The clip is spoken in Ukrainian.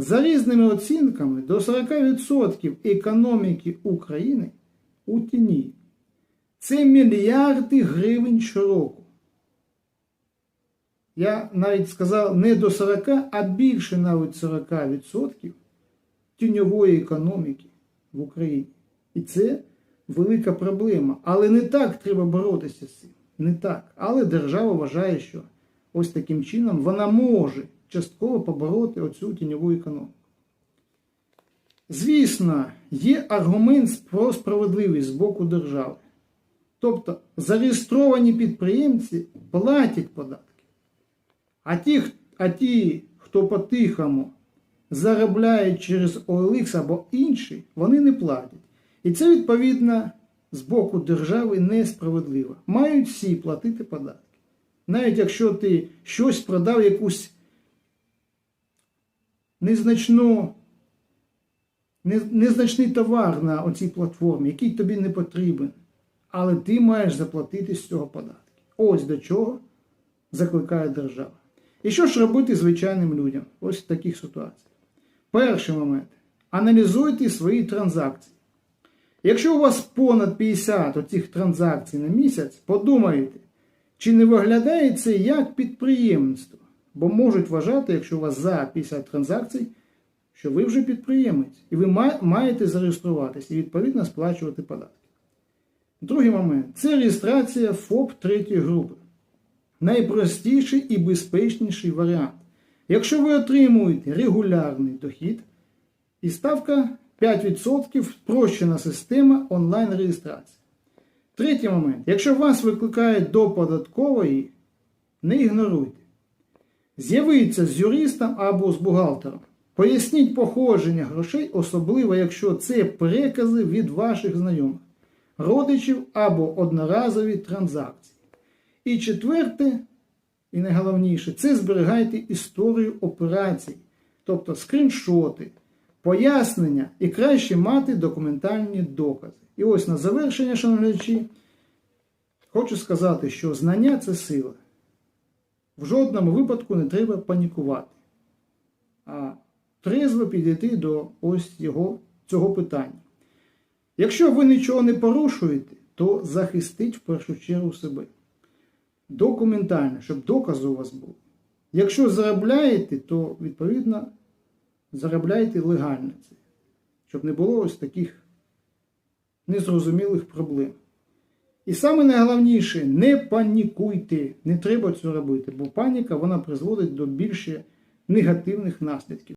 За різними оцінками, до 40% економіки України у тіні. Це мільярди гривень щороку. Я навіть сказав не до 40, а більше навіть 40% тіньової економіки в Україні. І це велика проблема. Але не так треба боротися з цим. Не так. Але держава вважає, що ось таким чином вона може частково побороти оцю тіньову економіку. Звісно, є аргумент про справедливість з боку держави. Тобто зареєстровані підприємці платять податки. А ті, а ті, хто по-тихому заробляють через OLX або інші, вони не платять. І це, відповідно, з боку держави несправедливо. Мають всі платити податки. Навіть якщо ти щось продав, якусь незначну, незначний товар на оцій платформі, який тобі не потрібен, але ти маєш заплатити з цього податки. Ось до чого закликає держава. І що ж робити звичайним людям ось в таких ситуаціях? Перший момент. Аналізуйте свої транзакції. Якщо у вас понад 50 оцих транзакцій на місяць, подумайте, чи не виглядає це як підприємництво. Бо можуть вважати, якщо у вас за 50 транзакцій, що ви вже підприємець, і ви маєте зареєструватися і відповідно сплачувати податки. Другий момент це реєстрація ФОП третьої групи. Найпростіший і безпечніший варіант. Якщо ви отримуєте регулярний дохід, і ставка 5% спрощена система онлайн-реєстрації. Третій момент. Якщо вас викликають до податкової, не ігноруйте. З'явіться з юристом або з бухгалтером. Поясніть походження грошей, особливо якщо це перекази від ваших знайомих, родичів або одноразові транзакції. І четверте, і найголовніше, це зберігайте історію операцій, тобто скріншоти, пояснення і краще мати документальні докази. І ось на завершення, шановні хочу сказати, що знання це сила. В жодному випадку не треба панікувати, а трезво підійти до ось його, цього питання. Якщо ви нічого не порушуєте, то захистіть в першу чергу себе. Документально, щоб докази у вас були. Якщо заробляєте, то відповідно заробляйте легально це, щоб не було ось таких незрозумілих проблем. І саме найголовніше, не панікуйте, не треба цього робити, бо паніка вона призводить до більше негативних наслідків.